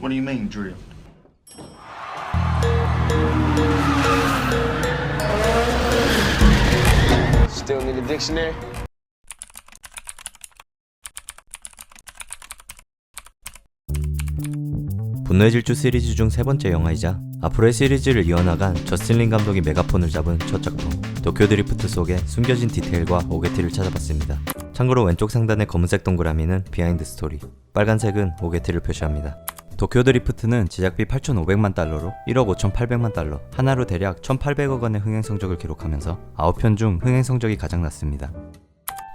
What do you mean drilled? Still need a dictionary? 분노의 질주 시리즈 중 세 번째 영화이자 앞으로의 시리즈를 이어나간 저스틴 린 감독이 메가폰을 잡은 첫 작품 도쿄 드리프트 속의 숨겨진 디테일과 오게티를 찾아봤습니다. 참고로 왼쪽 상단의 검은색 동그라미는 비하인드 스토리, 빨간색은 오게티를 표시합니다. 도쿄 드리프트는 제작비 8,500만 달러로 1억 5,800만 달러, 하나로 대략 1,800억 원의 흥행 성적을 기록하면서 9편 중 흥행 성적이 가장 낮습니다.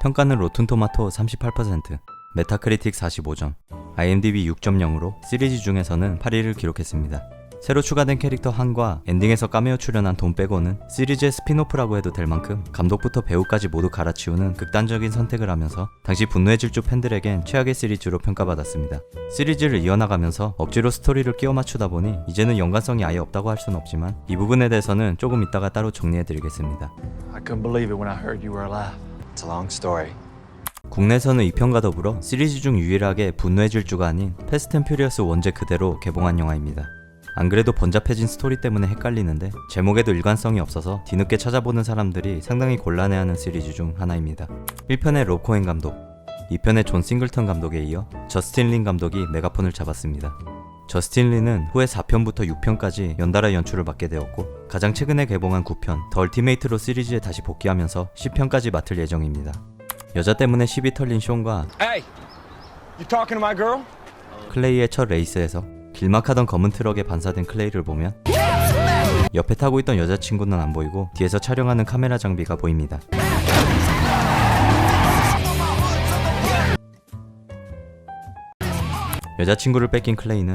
평가는 로튼토마토 38%, 메타크리틱 45점, IMDb 6.0으로 시리즈 중에서는 8위를 기록했습니다. 새로 추가된 캐릭터 한과 엔딩에서 까메오 출연한 돈 빼고는 시리즈의 스피노프라고 해도 될 만큼 감독부터 배우까지 모두 갈아치우는 극단적인 선택을 하면서 당시 분노의 질주 팬들에겐 최악의 시리즈로 평가받았습니다. 시리즈를 이어나가면서 억지로 스토리를 끼워 맞추다 보니 이제는 연관성이 아예 없다고 할 수는 없지만 이 부분에 대해서는 조금 이따가 따로 정리해드리겠습니다. 국내에서는 이 편과 더불어 시리즈 중 유일하게 분노의 질주가 아닌 패스트 퓨리어스 원제 그대로 개봉한 영화입니다. 안 그래도 번잡해진 스토리 때문에 헷갈리는데 제목에도 일관성이 없어서 뒤늦게 찾아보는 사람들이 상당히 곤란해하는 시리즈 중 하나입니다. 1편의 로 코엔 감독, 2편의 존 싱글턴 감독에 이어 저스틴 린 감독이 메가폰을 잡았습니다. 저스틴 리는 후에 4편부터 6편까지 연달아 연출을 맡게 되었고 가장 최근에 개봉한 9편 더 얼티메이트로 시리즈에 다시 복귀하면서 10편까지 맡을 예정입니다. 여자 때문에 시비 털린 숀과 Hey! 클레이의 첫 레이스에서 길막하던 검은 트럭에 반사된 클레이를 보면 옆에 타고 있던 여자친구는 안 보이고 뒤에서 촬영하는 카메라 장비가 보입니다. 여자친구를 뺏긴 클레이는.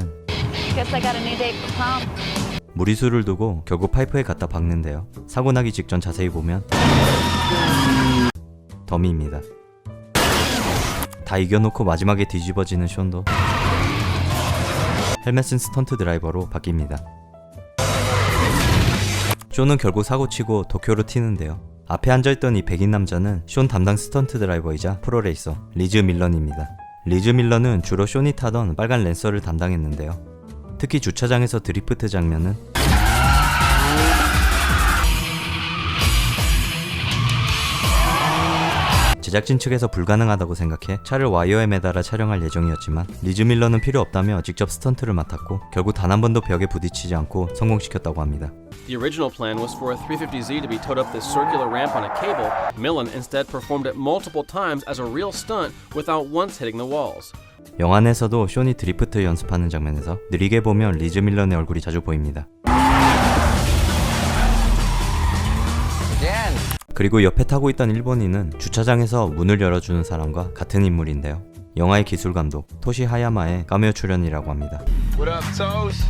무리수를 두고 결국 파이프에 갖다 박는데요. 사고 나기 직전 자세히 보면 더미입니다. 다 이겨놓고 마지막에 뒤집어지는 션도 헬멧은 스턴트 드라이버로 바뀝니다. 쇼는 결국 사고치고 도쿄로 튀는데요. 앞에 앉아있던 이 백인 남자는 쇼 담당 스턴트 드라이버이자 프로레이서 리즈 밀런입니다. 리즈 밀런은 주로 쇼니 타던 빨간 랜서를 담당했는데요. 특히 주차장에서 드리프트 장면은 제작진 측에서 불가능하다고 생각해 차를 와이어에 매달아 촬영할 예정이었지만 리즈 밀러는 필요 없다며 직접 스턴트를 맡았고 결국 단 한 번도 벽에 부딪히지 않고 성공시켰다고 합니다. The original plan was for a 350Z to be towed up this circular ramp on a cable. Millen instead performed it multiple times as a real stunt without once hitting the walls. 영화 내에서도 쇼니 드리프트 연습하는 장면에서 느리게 보면 리즈 밀런의 얼굴이 자주 보입니다. 그리고 옆에 타고 있던 일본인은 주차장에서 문을 열어주는 사람과 같은 인물인데요. 영화의 기술 감독 토시 하야마의 까메오 출연이라고 합니다. What up, Toes?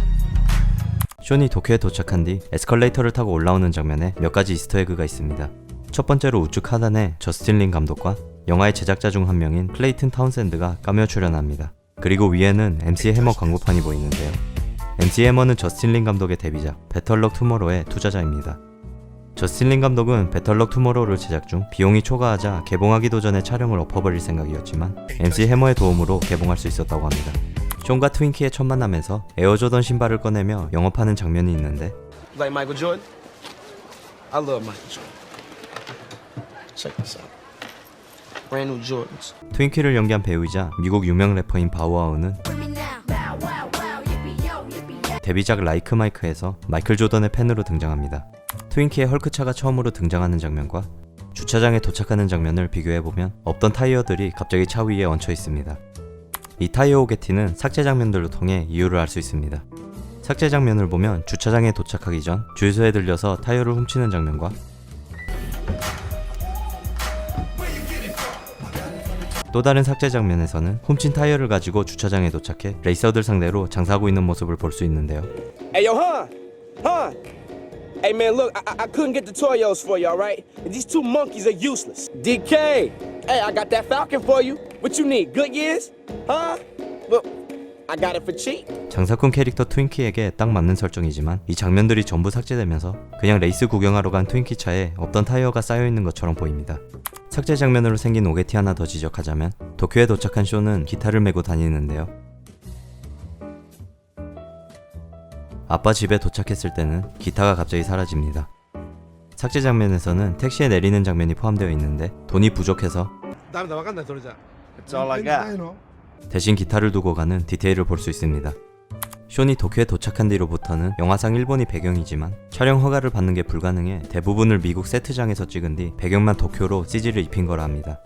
쇼니 도쿄에 도착한 뒤 에스컬레이터를 타고 올라오는 장면에 몇 가지 이스터에그가 있습니다. 첫 번째로 우측 하단에 저스틴 린 감독과 영화의 제작자 중 한 명인 클레이튼 타운샌드가 까메오 출연합니다. 그리고 위에는 MC 해머 광고판이 보이는데요. MC 해머는 저스틴 린 감독의 데뷔작 배털럭 투모로의 투자자입니다. 저스틴 린 감독은 배털럭 투모로우를 제작 중 비용이 초과하자 개봉하기도 전에 촬영을 엎어버릴 생각이었지만 MC 해머의 도움으로 개봉할 수 있었다고 합니다. 숀과 트윈키의 첫 만남에서 에어조던 신발을 꺼내며 영업하는 장면이 있는데 Like Michael Jordan? I love Michael Jordan. Check this out. Brand new Jordans. 트윈키를 연기한 배우이자 미국 유명 래퍼인 바우아우는 데뷔작 라이크 마이크에서 마이클 조던의 팬으로 등장합니다. 트윈키의 헐크차가 처음으로 등장하는 장면과 주차장에 도착하는 장면을 비교해보면 없던 타이어들이 갑자기 차 위에 얹혀 있습니다. 이 타이어 오게티는 삭제 장면들로 통해 이유를 알 수 있습니다. 삭제 장면을 보면 주차장에 도착하기 전 주유소에 들려서 타이어를 훔치는 장면과 또 다른 삭제 장면에서는 훔친 타이어를 가지고 주차장에 도착해 레이서들 상대로 장사하고 있는 모습을 볼 수 있는데요. Hey, yo, Han! Han! Hey, man, look, I, I- couldn't get the Toyos for you, all right? These two monkeys are useless. DK! Hey, I got that Falcon for you. What you need, good years? Huh? Look, I got it for cheap. 장사꾼 캐릭터 트윈키에게 딱 맞는 설정이지만 이 장면들이 전부 삭제되면서 그냥 레이스 구경하러 간 트윈키 차에 없던 타이어가 쌓여 있는 것처럼 보입니다. 삭제 장면으로 생긴 오게티 하나 더 지적하자면 도쿄에 도착한 쇼는 기타를 메고 다니는데요. 아빠 집에 도착했을 때는 기타가 갑자기 사라집니다. 삭제 장면에서는 택시에 내리는 장면이 포함되어 있는데 돈이 부족해서 got. 대신 기타를 두고 가는 디테일을 볼 수 있습니다. 쇼니 도쿄에 도착한 뒤로부터는 영화상 일본이 배경이지만 촬영 허가를 받는 게 불가능해 대부분을 미국 세트장에서 찍은 뒤 배경만 도쿄로 CG를 입힌 거라 합니다.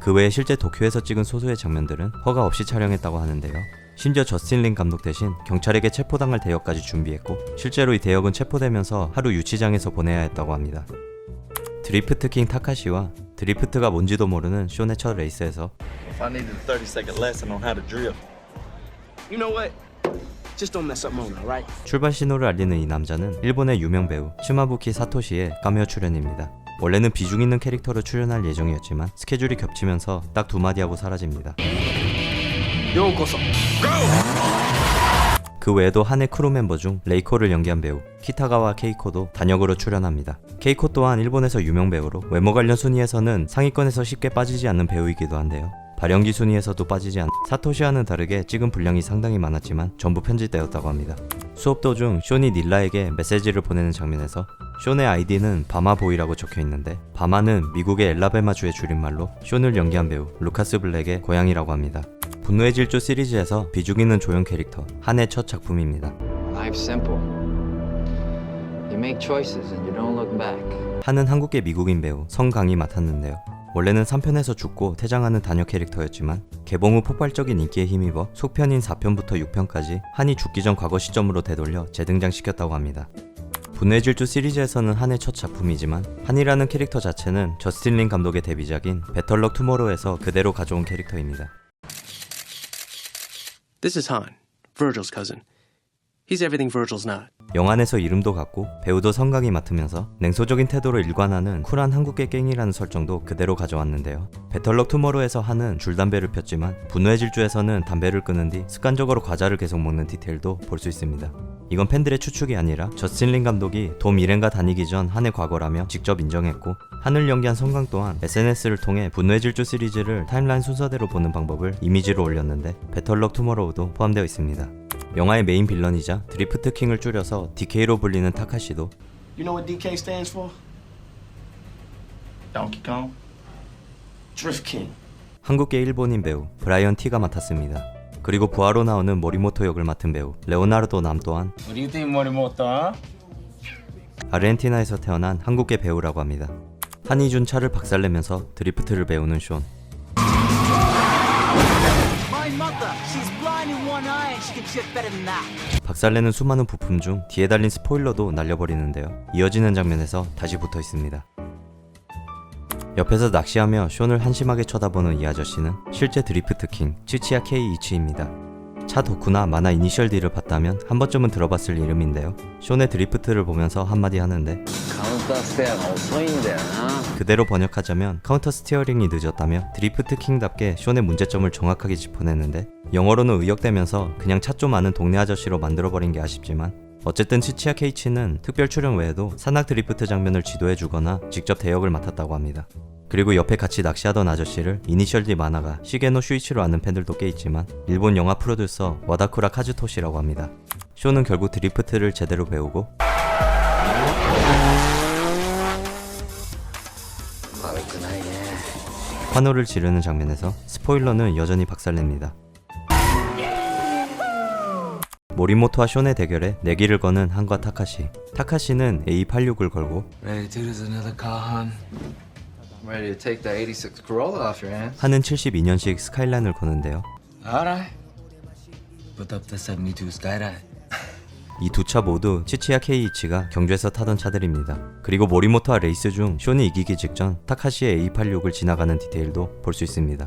그 외에 실제 도쿄에서 찍은 소수의 장면들은 허가 없이 촬영했다고 하는데요. 심지어 저스틴 린 감독 대신 경찰에게 체포당할 대역까지 준비했고 실제로 이 대역은 체포되면서 하루 유치장에서 보내야 했다고 합니다. 드리프트 킹 타카시와 드리프트가 뭔지도 모르는 첫 레이스에서 I needed a 30 second lesson on how to drift, You know what? Just don't mess up Mona, alright? 출발 신호를 알리는 이 남자는 일본의 유명 배우 치마부키 사토시의 카메오 출연입니다. 원래는 비중 있는 캐릭터로 출연할 예정이었지만 스케줄이 겹치면서 딱 두 마디 하고 사라집니다. 그 외에도 한 해 크루 멤버 중 레이코를 연기한 배우 키타가와 케이코도 단역으로 출연합니다. 케이코 또한 일본에서 유명 배우로 외모 관련 순위에서는 상위권에서 쉽게 빠지지 않는 배우이기도 한데요. 발연기 순위에서도 빠지지 않 사토시와는 다르게 찍은 분량이 상당히 많았지만 전부 편집되었다고 합니다. 수업 도중 쇼니 닐라에게 메시지를 보내는 장면에서 쇼의 아이디는 바마보이라고 적혀 있는데 바마는 미국의 엘라베마주의 줄임말로 쇼를 연기한 배우 루카스 블랙의 고향이라고 합니다. 분노의 질주 시리즈에서 비중 있는 조연 캐릭터 한해 첫 작품입니다. 한은 한국계 미국인 배우 성강이 맡았는데요. 원래는 3편에서 죽고 퇴장하는 단역 캐릭터였지만 개봉 후 폭발적인 인기에 힘입어 속편인 4편부터 6편까지 한이 죽기 전 과거 시점으로 되돌려 재등장시켰다고 합니다. 분노의 질주 시리즈에서는 한의 첫 작품이지만 한이라는 캐릭터 자체는 저스틴 린 감독의 데뷔작인 배털럭 투모로우에서 그대로 가져온 캐릭터입니다. This is Han, Virgil's cousin. He's everything Virgil's not. 영안에서 이름도 같고 배우도 성강이 맡으면서 냉소적인 태도로 일관하는 쿨한 한국계 깽이라는 설정도 그대로 가져왔는데요. 배털럭 투모로에서 하는 줄담배를 폈지만 분노의 질주에서는 담배를 끊은 뒤 습관적으로 과자를 계속 먹는 디테일도 볼 수 있습니다. 이건 팬들의 추측이 아니라 저스틴 린 감독이 돔 이렌과 다니기 전 한의 과거라며 직접 인정했고 한을 연기한 성강 또한 SNS를 통해 분노의 질주 시리즈를 타임라인 순서대로 보는 방법을 이미지로 올렸는데 배털럭 투모로우도 포함되어 있습니다. 영화의 메인 빌런이자 드리프트 킹을 줄여서 DK로 불리는 타카시도 You know what DK stands for? Donkey Kong. Drift King. 한국계 일본인 배우 브라이언 티가 맡았습니다. 그리고 부하로 나오는 모리모토 역을 맡은 배우 레오나르도 남 또한 What do you think, Morimoto? 아르헨티나에서 태어난 한국계 배우라고 합니다. 한이준 차를 박살내면서 드리프트를 배우는 쇼. 박살내는 수많은 부품 중 뒤에 달린 스포일러도 날려버리는데요. 이어지는 장면에서 다시 붙어 있습니다. 옆에서 낚시하며 쇼를 한심하게 쳐다보는 이 아저씨는 실제 드리프트 킹 치치야 케이 이치입니다. 차 덕후나 만화 이니셜 D를 봤다면 한 번쯤은 들어봤을 이름인데요. 쇼의 드리프트를 보면서 한마디 하는데 카운터 스테어가遅いんだよな. 그대로 번역하자면 카운터 스티어링이 늦었다며 드리프트 킹답게 쇼의 문제점을 정확하게 짚어내는데 영어로는 의역되면서 그냥 차 좀 아는 동네 아저씨로 만들어버린 게 아쉽지만 어쨌든 치치야 케이치는 특별 출연 외에도 산악 드리프트 장면을 지도해주거나 직접 대역을 맡았다고 합니다. 그리고 옆에 같이 낚시하던 아저씨를 이니셜 D 만화가 시게노 슈이치로 아는 팬들도 꽤 있지만 일본 영화 프로듀서 와다쿠라 카즈토시라고 합니다. 쇼는 결국 드리프트를 제대로 배우고 환호를 지르는 장면에서 스포일러는 여전히 박살냅니다. 모리모토와 쇼의 대결에 내기를 거는 한과 타카시. 타카시는 A86을 걸고 Ready to do this another car, Han? I'm ready to take that 86 Corolla off your hands. 하는 72년식 스카이라인을 거는데요. 이 두 차 모두 치치야 케이이치가 경주에서 타던 차들입니다. 그리고 모리모토와 레이스 중 쇼니 이기기 직전 타카시의 A86을 지나가는 디테일도 볼 수 있습니다.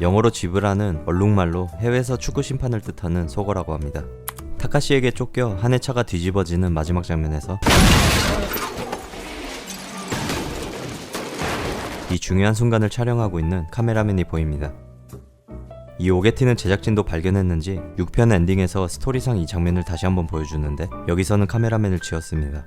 영어로 지브라는 얼룩말로 해외에서 축구 심판을 뜻하는 속어라고 합니다. 타카시에게 쫓겨 한 해 차가 뒤집어지는 마지막 장면에서 이 중요한 순간을 촬영하고 있는 카메라맨이 보입니다. 이 오게티는 제작진도 발견했는지 6편 엔딩에서 스토리상 이 장면을 다시 한번 보여주는데 여기서는 카메라맨을 지었습니다.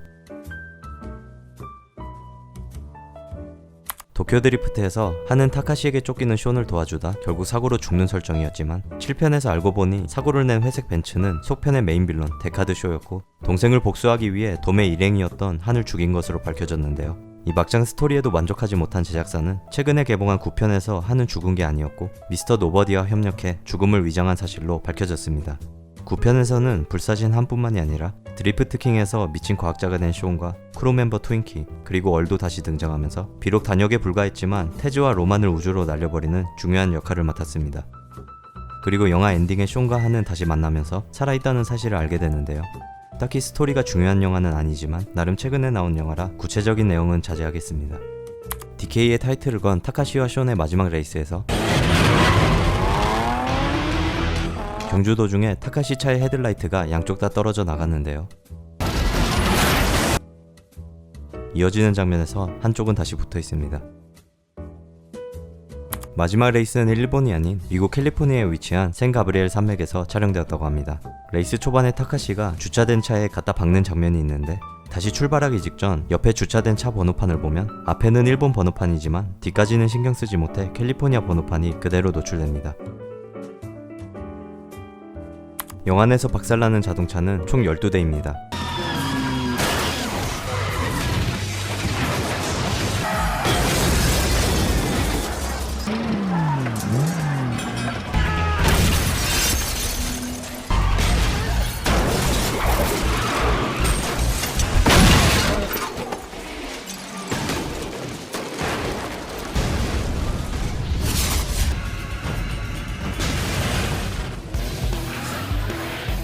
도쿄 드리프트에서 하는 타카시에게 쫓기는 쇼를 도와주다 결국 사고로 죽는 설정이었지만 7편에서 알고 보니 사고를 낸 회색 벤츠는 속편의 메인 빌런 데카드 쇼였고 동생을 복수하기 위해 돔의 일행이었던 한을 죽인 것으로 밝혀졌는데요. 이 막장 스토리에도 만족하지 못한 제작사는 최근에 개봉한 9편에서 한은 죽은 게 아니었고 미스터 노버디와 협력해 죽음을 위장한 사실로 밝혀졌습니다. 9편에서는 불사신 한뿐만이 아니라 드리프트 킹에서 미친 과학자가 된 쇼온과 크루 멤버 트윈키 그리고 얼도 다시 등장하면서 비록 단역에 불과했지만 테즈와 로만을 우주로 날려버리는 중요한 역할을 맡았습니다. 그리고 영화 엔딩에 쇼온과 한은 다시 만나면서 살아있다는 사실을 알게 되는데요. 딱히 스토리가 중요한 영화는 아니지만 나름 최근에 나온 영화라 구체적인 내용은 자제하겠습니다. DK의 타이틀을 건 타카시와 쇼의 마지막 레이스에서 경주 도중에 타카시 차의 헤드라이트가 양쪽 다 떨어져 나갔는데요. 이어지는 장면에서 한쪽은 다시 붙어 있습니다. 마지막 레이스는 일본이 아닌 미국 캘리포니아에 위치한 샌 가브리엘 산맥에서 촬영되었다고 합니다. 레이스 초반에 타카시가 주차된 차에 갖다 박는 장면이 있는데 다시 출발하기 직전 옆에 주차된 차 번호판을 보면 앞에는 일본 번호판이지만 뒤까지는 신경 쓰지 못해 캘리포니아 번호판이 그대로 노출됩니다. 영안에서 박살나는 자동차는 총 12대입니다.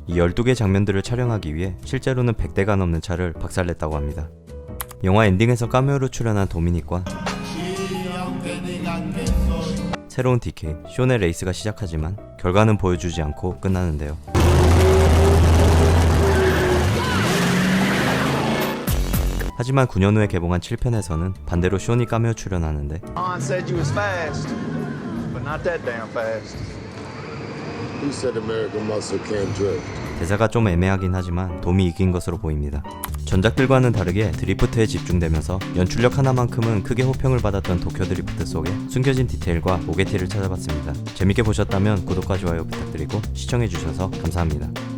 이 12개 장면들을 촬영하기 위해 실제로는 100대가 넘는 차를 박살냈다고 합니다. 영화 엔딩에서 카메오로 출연한 도미닉과 새로운 DK, 쇼네 레이스가 시작하지만 결과는 보여주지 않고 끝나는데요. 하지만 9년 후에 개봉한 7편에서는 반대로 쇼니 카메오 출연하는데 대사가 좀 애매하긴 하지만 돔이 이긴 것으로 보입니다. 전작들과는 다르게 드리프트에 집중되면서 연출력 하나만큼은 크게 호평을 받았던 도쿄 드리프트 속에 숨겨진 디테일과 오게티를 찾아봤습니다. 재밌게 보셨다면 구독과 좋아요 부탁드리고 시청해주셔서 감사합니다.